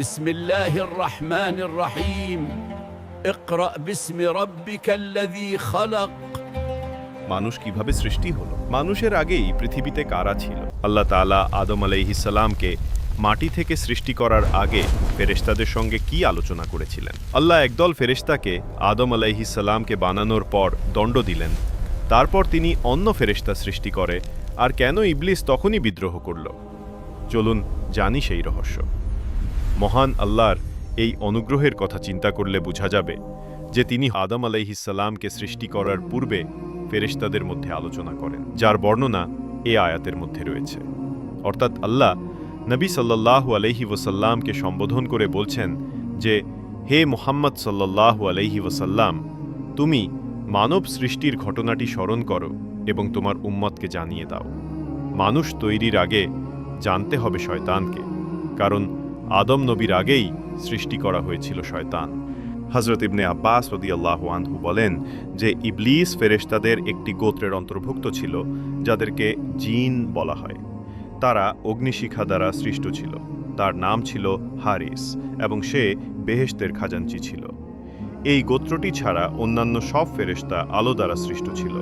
بسم الله الرحمن الرحيم اقرأ باسم ربك الذي خلق মানুষ কিভাবে সৃষ্টি হলো মানুষের আগেই পৃথিবীতে কারা ছিল আল্লাহ তাআলা আদম আলাইহিসাল্লামকে মাটি থেকে সৃষ্টি করার আগে ফেরেশতাদের সঙ্গে কি আলোচনা করেছিলেন আল্লাহ একদল ফেরেশতাকে আদম আলাইহিসাল্লামকে বানানোর পর দণ্ড দিলেন তারপর তিনি অন্য ফেরেশতা সৃষ্টি করে আর কেন ইবলিস তখনই বিদ্রোহ করল চলুন জানি সেই রহস্য মহান আল্লাহর এই অনুগ্রহের কথা চিন্তা করলে বোঝা যাবে যে তিনি আদম আলাইহিসাল্লামকে সৃষ্টি করার পূর্বে ফেরেশতাদের মধ্যে আলোচনা করেন, যার বর্ণনা এ আয়াতের মধ্যে রয়েছে। অর্থাৎ আল্লাহ নবী সাল্লাল্লাহু আলহি ওসাল্লামকে সম্বোধন করে বলছেন যে, হে মোহাম্মদ সাল্লাল্লাহু আলহি ওসাল্লাম তুমি মানব সৃষ্টির ঘটনাটি স্মরণ করো এবং তোমার উম্মতকে জানিয়ে দাও। মানুষ তৈরির আগে জানতে হবে শয়তানকে, কারণ আদম নবীর আগেই সৃষ্টি করা হয়েছিল শয়তান। হজরত ইবনে আব্বাস রদিয়াল্লাহু আনহু বলেন যে ইবলিস ফেরেশতাদের একটি গোত্রের অন্তর্ভুক্ত ছিল, যাদেরকে জিন বলা হয়। তারা অগ্নিশিখা দ্বারা সৃষ্ট ছিল। তার নাম ছিল হারিস এবং সে বেহেশতের খাজাঞ্চি ছিল। এই গোত্রটি ছাড়া অন্যান্য সব ফেরেশতা আলো দ্বারা সৃষ্ট ছিল।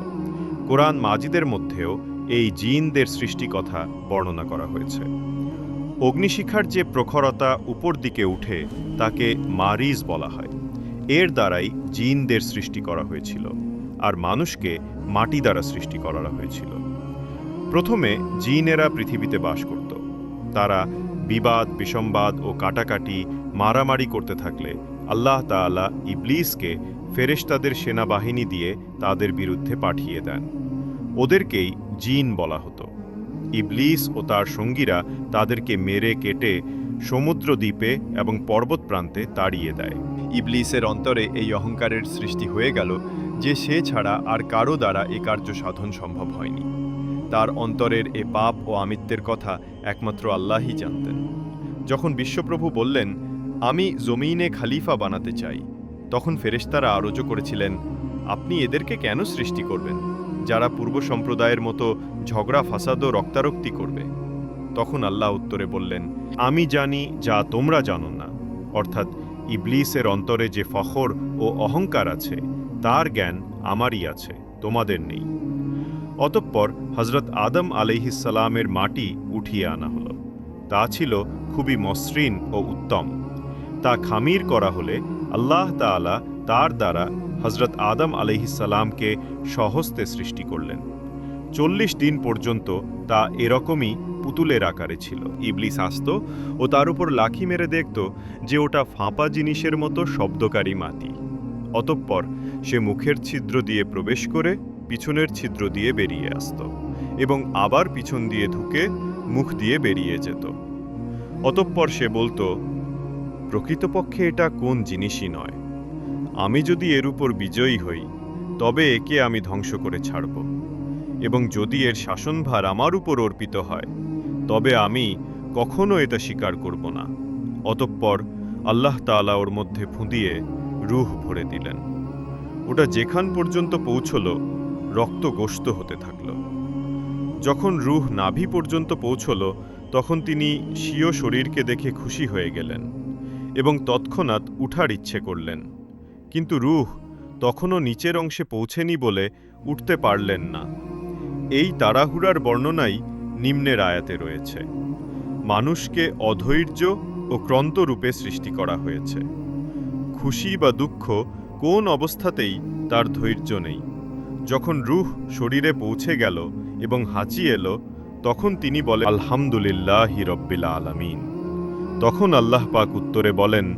কোরআন মাজিদের মধ্যেও এই জিনদের সৃষ্টি কথা বর্ণনা করা হয়েছে। অগ্নিশিখার যে প্রখরতা উপর দিকে উঠে, তাকে মারিজ বলা হয়। এর দ্বারাই জিনদের সৃষ্টি করা হয়েছিল আর মানুষকে মাটি দ্বারা সৃষ্টি করা হয়েছিল। প্রথমে জিনেরা পৃথিবীতে বাস করত। তারা বিবাদ, বিসম্বাদ ও কাটাকাটি মারামারি করতে থাকলে আল্লাহ তাআলা ইবলিসকে ফেরেশতাদের সেনাবাহিনী দিয়ে তাদের বিরুদ্ধে পাঠিয়ে দেন। ওদেরকেই জিন বলা হতো। ইবলিস ও তার সঙ্গীরা তাদেরকে মেরে, কেটে সমুদ্র দ্বীপে এবং পর্বত প্রান্তে তাড়িয়ে দেয়। ইবলিসের অন্তরে এই অহংকারের সৃষ্টি হয়ে গেল যে সে ছাড়া আর কারও দ্বারা এ কার্য সাধন সম্ভব হয়নি। তার অন্তরের এ পাপ ও আমিত্বের কথা একমাত্র আল্লাহই জানতেন। যখন বিশ্বপ্রভু বললেন, আমি জমিনে খালিফা বানাতে চাই তখন ফেরেশতারা আরোজো করেছিলেন, আপনি এদেরকে কেন সৃষ্টি করবেন? যারা পূর্ব সম্প্রদায়ের মতো ঝগড়া ফাসাদ ও রক্তারক্তি করবে। তখন আল্লাহ উত্তরে বললেন, আমি জানি যা তোমরা জানো না। অর্থাৎ ইবলিসের অন্তরে যে ফখর ও অহংকার আছে, তার জ্ঞান আমারই আছে, তোমাদের নেই। অতঃপর হজরত আদম আলাইহিসালামের মাটি উঠিয়ে আনা হলো। তা ছিল খুবই মসৃণ ও উত্তম। তা খামির করা হলে আল্লাহ তাআলা তার দ্বারা হজরত আদম আলাইহিসালামকে সহস্তে সৃষ্টি করলেন। চল্লিশ দিন পর্যন্ত তা এরকমই পুতুলের আকারে ছিল। ইবলিস আসত ও তার উপর লাখি মেরে দেখত যে ওটা ফাঁপা জিনিসের মতো শব্দকারী মাটি। অতঃপর সে মুখের ছিদ্র দিয়ে প্রবেশ করে পিছনের ছিদ্র দিয়ে বেরিয়ে আসত এবং আবার পিছন দিয়ে ঢুকে মুখ দিয়ে বেরিয়ে যেত। অতঃপর সে বলতো, প্রকৃতপক্ষে এটা কোন জিনিসই নয়। আমি যদি এর উপর বিজয়ী হই, তবে একে আমি ধ্বংস করে ছাড়ব। এবং যদি এর শাসনভার আমার উপর অর্পিত হয়, তবে আমি কখনো এটা স্বীকার করব না। অতঃপর আল্লাহ তাআলা ওর মধ্যে ফুঁদিয়ে রুহ ভরে দিলেন। ওটা যেখান পর্যন্ত পৌঁছল, রক্ত গোস্ত হতে থাকল। যখন রুহ নাভি পর্যন্ত পৌঁছল, তখন তিনি স্বীয় শরীরকে দেখে খুশি হয়ে গেলেন এবং তৎক্ষণাৎ উঠার ইচ্ছে করলেন। কিন্তু রুহ তখনও নিচের অংশে পৌঁছেনি বলে উঠতে পারলেন না। এই তাড়াহুড়ার বর্ণনাই নিম্নের আয়াতে রয়েছে। মানুষকে অধৈর্য ও ক্রন্ত রূপে সৃষ্টি করা হয়েছে। খুশি বা দুঃখ কোন অবস্থাতেই তার ধৈর্য নেই। যখন রুহ শরীরে পৌঁছে গেল এবং হাঁচি এলো, তখন তিনি বলে আলহামদুলিল্লাহ হিরব্বিল আলামিন। তখন আল্লাহ পাক উত্তরে বলেন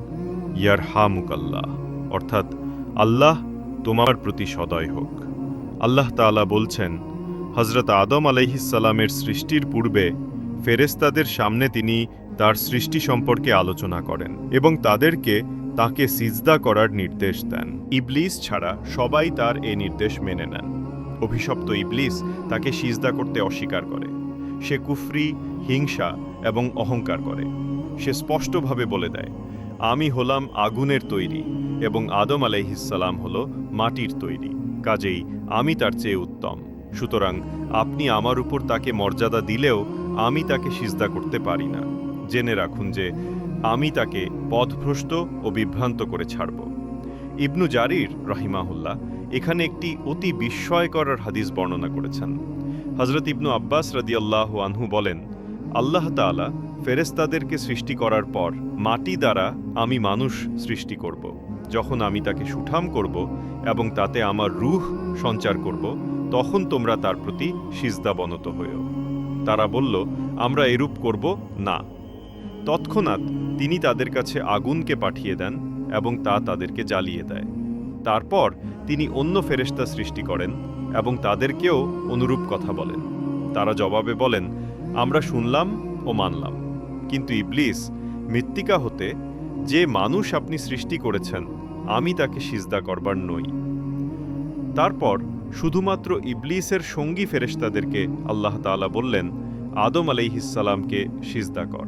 ইয়ার হামুকাল্লাহ অর্থাৎ আল্লাহ তোমার প্রতি সদয় হোক। আল্লাহ তাআলা বলছেন হজরত আদম আলাইহিসাল্লামের সৃষ্টির পূর্বে ফেরেস্তাদের সামনে তিনি তার সৃষ্টি সম্পর্কে আলোচনা করেন এবং তাদেরকে তাকে সিজদা করার নির্দেশ দেন। ইবলিস ছাড়া সবাই তার এ নির্দেশ মেনে নেন। অভিশপ্ত ইবলিস তাকে সিজদা করতে অস্বীকার করে। সে কুফরি, হিংসা এবং অহংকার করে। সে স্পষ্টভাবে বলে দেয়, আমি হলাম আগুনের তৈরি। এবং আদম আলাইহিসাল্লাম হল মাটির তৈরি, কাজেই আমি তার চেয়ে উত্তম। সুতরাং আপনি আমার উপর তাকে মর্যাদা দিলেও আমি তাকে সিজদা করতে পারি না। জেনে রাখুন যে আমি তাকে পথভ্রষ্ট ও বিভ্রান্ত করে ছাড়ব। ইবনু জারির রহিমাহুল্লাহ এখানে একটি অতি বিস্ময়কর হাদিস বর্ণনা করেছেন। হজরত ইবনু আব্বাস রাদিয়াল্লাহ আনহু বলেন, আল্লাহ তাআলা ফেরেস্তাদেরকে সৃষ্টি করার পর মাটি দ্বারা আমি মানুষ সৃষ্টি করব। যখন আমি তাকে সুঠাম করব এবং তাতে আমার রুহ সঞ্চার করব, তখন তোমরা তার প্রতি সিজদাবনত হয়েও তারা বলল, আমরা এরূপ করব না। তৎক্ষণাৎ তিনি তাদের কাছে আগুনকে পাঠিয়ে দেন এবং তা তাদেরকে জ্বালিয়ে দেয়। তারপর তিনি অন্য ফেরেশতা সৃষ্টি করেন এবং তাদেরকেও অনুরূপ কথা বলেন। তারা জবাবে বলেন, আমরা শুনলাম ও মানলাম। কিন্তু ইবলিস মৃত্তিকা হতে যে মানুষ আপনি সৃষ্টি করেছেন আমি তাকে সিজদা করবার নই। তারপর শুধুমাত্র ইবলিসের সঙ্গী ফেরেশতাদেরকে আল্লাহ তাআলা বললেন, আদম আলাইহিসসালামকে সিজদা কর।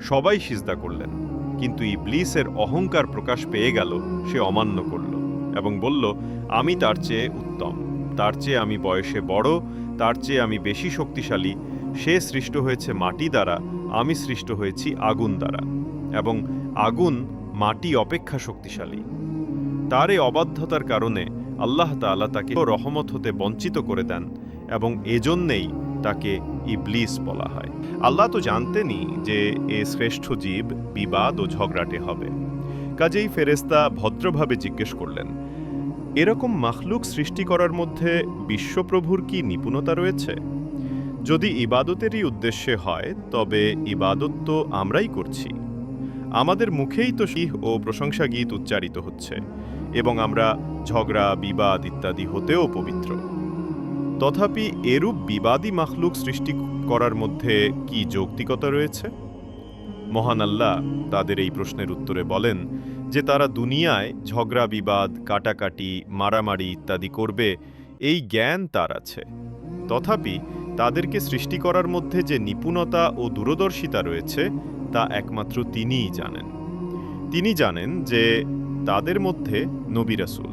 সবাই সিজদা করলেন, কিন্তু ইবলিসের অহংকার প্রকাশ পেয়ে গেল, সে অমান্য করল এবং বলল, আমি তার চেয়ে উত্তম, তার চেয়ে আমি বয়সে বড়, তার চেয়ে আমি বেশি শক্তিশালী, সে সৃষ্ট হয়েছে মাটি দ্বারা, আমি সৃষ্ট হয়েছি আগুন দ্বারা। এবং আগুন মাটি অপেক্ষা শক্তিশালী। তার এই অবাধ্যতার কারণে আল্লাহ তাআলা তাকে রহমত হতে বঞ্চিত করে দেন এবং এজন্যেই তাকে ইবলিস বলা হয়। আল্লাহ তো জানতেনই যে এ শ্রেষ্ঠ জীব বিবাদ ও ঝগড়াটে হবে। কাজেই ফেরেস্তা ভদ্রভাবে জিজ্ঞেস করলেন, এরকম মাখলুক সৃষ্টি করার মধ্যে বিশ্বপ্রভুর কি নিপুণতা রয়েছে? যদি ইবাদতেরই উদ্দেশ্যে হয়, তবে ইবাদত তো আমরাই করছি। আমাদের মুখেই তো সিহ ও প্রশংসা গীত উচ্চারিত হচ্ছে এবং আমরা ঝগড়া, বিবাদ ইত্যাদি হতেও পবিত্র। তথাপি এরূপ বিবাদী মাখলুক সৃষ্টি করার মধ্যে কি যৌক্তিকতা রয়েছে? মহান আল্লাহ তাদের এই প্রশ্নের উত্তরে বলেন যে তারা দুনিয়ায় ঝগড়া, বিবাদ, কাটাকাটি, মারামারি ইত্যাদি করবে, এই জ্ঞান তার আছে। তথাপি তাদেরকে সৃষ্টি করার মধ্যে যে নিপুণতা ও দূরদর্শিতা রয়েছে তা একমাত্র তিনিই জানেন। তিনি জানেন যে তাদের মধ্যে নবী রাসুল,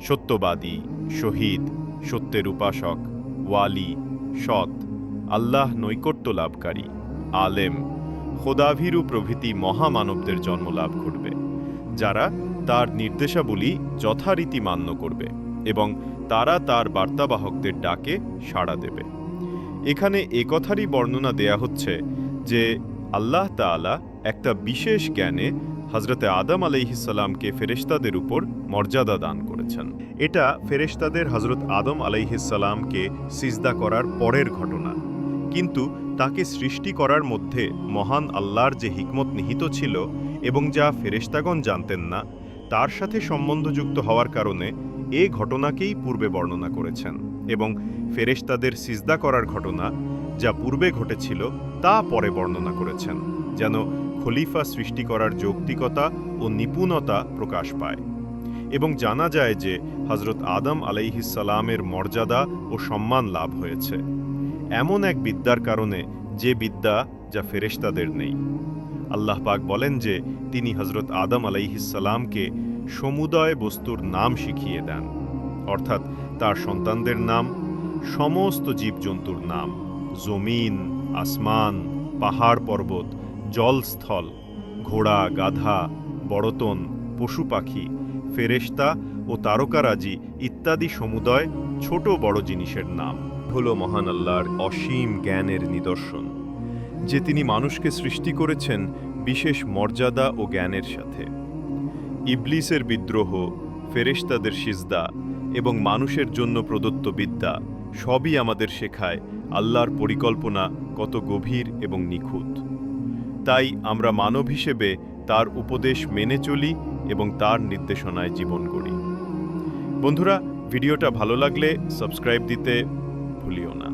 সত্যবাদী, শহীদ, সত্যের উপাসক, ওয়ালি, সৎ, আল্লাহ নৈকট্য লাভকারী, আলেম, খোদাভীরু প্রভৃতি মহামানবদের জন্ম লাভ ঘটবে, যারা তার নির্দেশাবলী যথারীতি মান্য করবে এবং তারা তার বার্তাবাহকদের ডাকে সাড়া দেবে। এখানে একথারই বর্ণনা দেয়া হচ্ছে যে আল্লাহ তাআলা একটা বিশেষ জ্ঞানে হজরতে আদম আলাইহিসাল্লামকে ফেরেশতাদের উপর মর্যাদা দান করেছেন। এটা ফেরেশতাদের হজরত আদম আলাইহিসাল্লামকে সিজদা করার পরের ঘটনা। কিন্তু তাকে সৃষ্টি করার মধ্যে মহান আল্লাহর যে হিকমত নিহিত ছিল এবং যা ফেরেশতাগণ জানতেন না, তার সাথে সম্বন্ধযুক্ত হওয়ার কারণে এ ঘটনাকেই পূর্বে বর্ণনা করেছেন এবং ফেরেশতাদের সিজদা করার ঘটনা যা পূর্বে ঘটেছিল, তা পরে বর্ণনা করেছেন, যেন খলিফা সৃষ্টি করার যৌক্তিকতা ও নিপুণতা প্রকাশ পায়। এবং জানা যায় যে হজরত আদম আলাইহিসালামের মর্যাদা ও সম্মান লাভ হয়েছে। এমন এক বিদ্যার কারণে যে বিদ্যা যা ফেরেশতাদের নেই। আল্লাহ পাক বলেন যে, তিনি হজরত আদম আলাইহিসালামকে সমুদয় বস্তুর নাম শিখিয়ে দেন। অর্থাৎ তার সন্তানদের নাম, সমস্ত জীবজন্তুর নাম। জমিন, আসমান, পাহাড় পর্বত, জলস্থল, ঘোড়া, গাধা, বড়তন, পশু পাখি, ফেরেশতা ও তারকারাজি ইত্যাদি সমুদয় ছোট বড় জিনিসের নাম। হল মহান আল্লাহর অসীম জ্ঞানের নিদর্শন, যে তিনি মানুষকে সৃষ্টি করেছেন বিশেষ মর্যাদা ও জ্ঞানের সাথে। ইবলিসের বিদ্রোহ, ফেরেশতাদের সিজদা এবং মানুষের জন্য প্রদত্ত বিদ্যা সবই আমাদের শেখায় আল্লাহর পরিকল্পনা কত গভীর এবং নিখুঁত। তাই আমরা মানব হিসেবে তার উপদেশ মেনে চলি এবং তার নির্দেশনায় জীবন করি বন্ধুরা, ভিডিওটা ভালো লাগলে সাবস্ক্রাইব দিতে ভুলিও না।